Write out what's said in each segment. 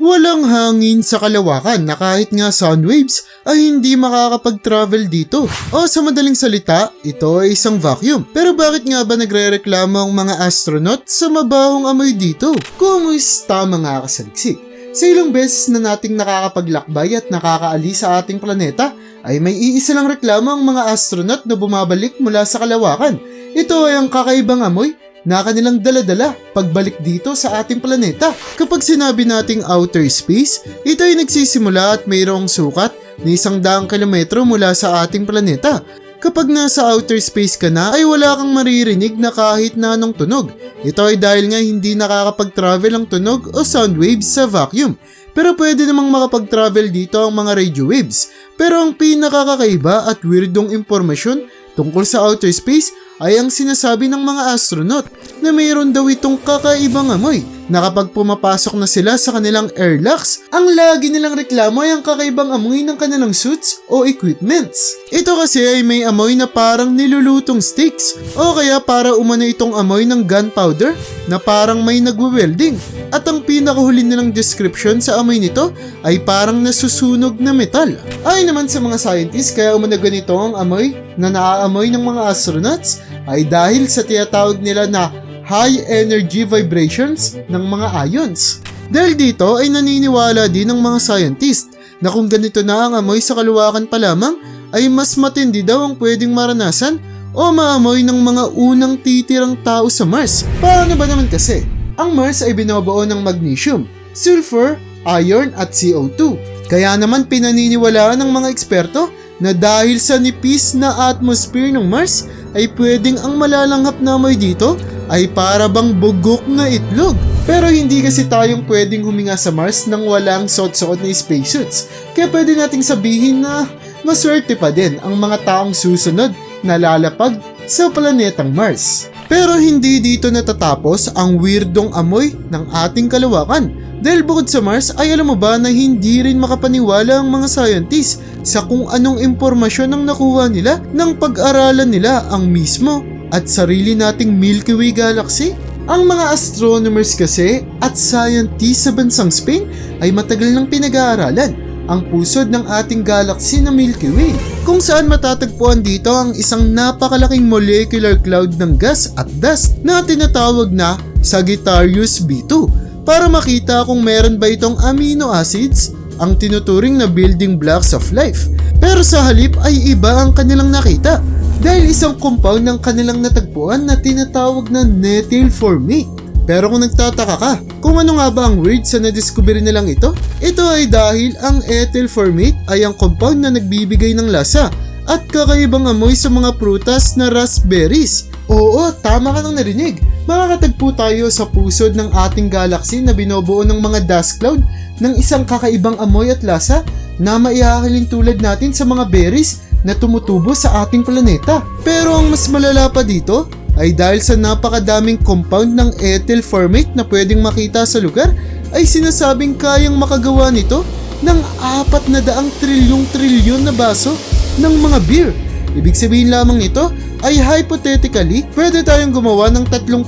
Walang hangin sa kalawakan na kahit nga sound waves ay hindi makakapag-travel dito. O sa madaling salita, ito ay isang vacuum. Pero bakit nga ba nagre-reklamo ang mga astronaut sa mabahong amoy dito? Kumusta mga kasaliksik? Sa ilang beses na nating nakakapaglakbay at nakakaalis sa ating planeta, ay may iisa lang reklamo ang mga astronaut na bumabalik mula sa kalawakan. Ito ay ang kakaibang amoy na kanilang daladala pagbalik dito sa ating planeta. Kapag sinabi nating outer space, ito ay nagsisimula at mayroong sukat na isang daang kilometro mula sa ating planeta. Kapag nasa outer space ka na ay wala kang maririnig na kahit na anong tunog. Ito ay dahil nga hindi nakakapag-travel ang tunog o sound waves sa vacuum. Pero pwede namang makapag-travel dito ang mga radio waves. Pero ang pinakakakaiba at weirdong impormasyon tungkol sa outer space ay ang sinasabi ng mga astronaut na mayroon daw itong kakaibang amoy na pumapasok na sila sa kanilang airlocks, ang lagi nilang reklamo ay ang kakaibang amoy ng kanilang suits o equipments. Ito kasi ay may amoy na parang nilulutong sticks o kaya para umano itong amoy ng gunpowder na parang may nagwe-welding. At ang pinakahuli nilang description sa amoy nito ay parang nasusunog na metal. Ay naman sa mga scientists kaya umano ganito ang amoy na naaamoy ng mga astronauts ay dahil sa tinatawag nila na high energy vibrations ng mga ions. Dahil dito ay naniniwala din ng mga scientist na kung ganito na ang amoy sa kaluwakan pa lamang ay mas matindi daw ang pwedeng maranasan o maamoy ng mga unang titirang tao sa Mars. Paano ba naman kasi? Ang Mars ay binubuo ng magnesium, sulfur, iron at CO2. Kaya naman pinaniniwalaan ng mga eksperto na dahil sa nipis na atmosphere ng Mars ay pwedeng ang malalanghap na amoy dito ay para bang bugok na itlog. Pero hindi kasi tayong pwedeng huminga sa Mars nang walang suot-suot na spacesuits. Kaya pwede nating sabihin na maswerte pa din ang mga taong susunod na lalapag sa planetang Mars. Pero hindi dito natatapos ang weirdong amoy ng ating kalawakan. Dahil bukod sa Mars ay alam mo ba na hindi rin makapaniwala ang mga scientists sa kung anong impormasyon ang nakuha nila nang pag-aralan nila ang mismo at sarili nating Milky Way Galaxy? Ang mga astronomers kasi at scientists sa bansang Spain ay matagal nang pinag-aaralan ang pusod ng ating galaxy na Milky Way, kung saan matatagpuan dito ang isang napakalaking molecular cloud ng gas at dust na tinatawag na Sagittarius B2 para makita kung meron ba itong amino acids ang tinuturing na building blocks of life. Pero sa halip ay iba ang kanilang nakita dahil isang compound ng kanilang natagpuan na tinatawag na nethyl formate. Pero kung nagtataka ka, kung ano nga ba ang weird sa nadiskubre nilang ito? Ito ay dahil ang ethyl formate ay ang compound na nagbibigay ng lasa at kakaibang amoy sa mga prutas na raspberries. Oo, tama ka nang narinig. Makakatagpo tayo sa pusod ng ating galaxy na binobuo ng mga dust cloud ng isang kakaibang amoy at lasa na maihahalin tulad natin sa mga berries na tumutubo sa ating planeta. Pero ang mas malala pa dito ay dahil sa napakadaming compound ng ethyl formate na pwedeng makita sa lugar ay sinasabing kayang makagawa nito ng apat na daang trilyong trilyon na baso ng mga beer. Ibig sabihin lamang nito ay hypothetically pwede tayong gumawa ng 30,000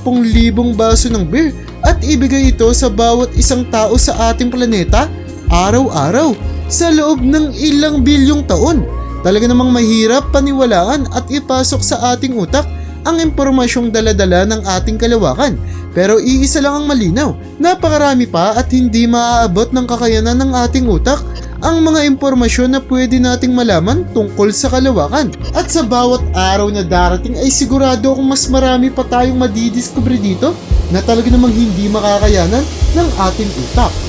baso ng beer at ibigay ito sa bawat isang tao sa ating planeta araw-araw sa loob ng ilang bilyong taon. Talaga namang mahirap paniwalaan at ipasok sa ating utak ang impormasyong daladala ng ating kalawakan. Pero iisa lang ang malinaw, napakarami pa at hindi maaabot ng kakayanan ng ating utak ang mga impormasyon na pwede nating malaman tungkol sa kalawakan. At sa bawat araw na darating ay sigurado akong mas marami pa tayong madidiscover dito na talaga namang hindi makakayanan ng ating utak.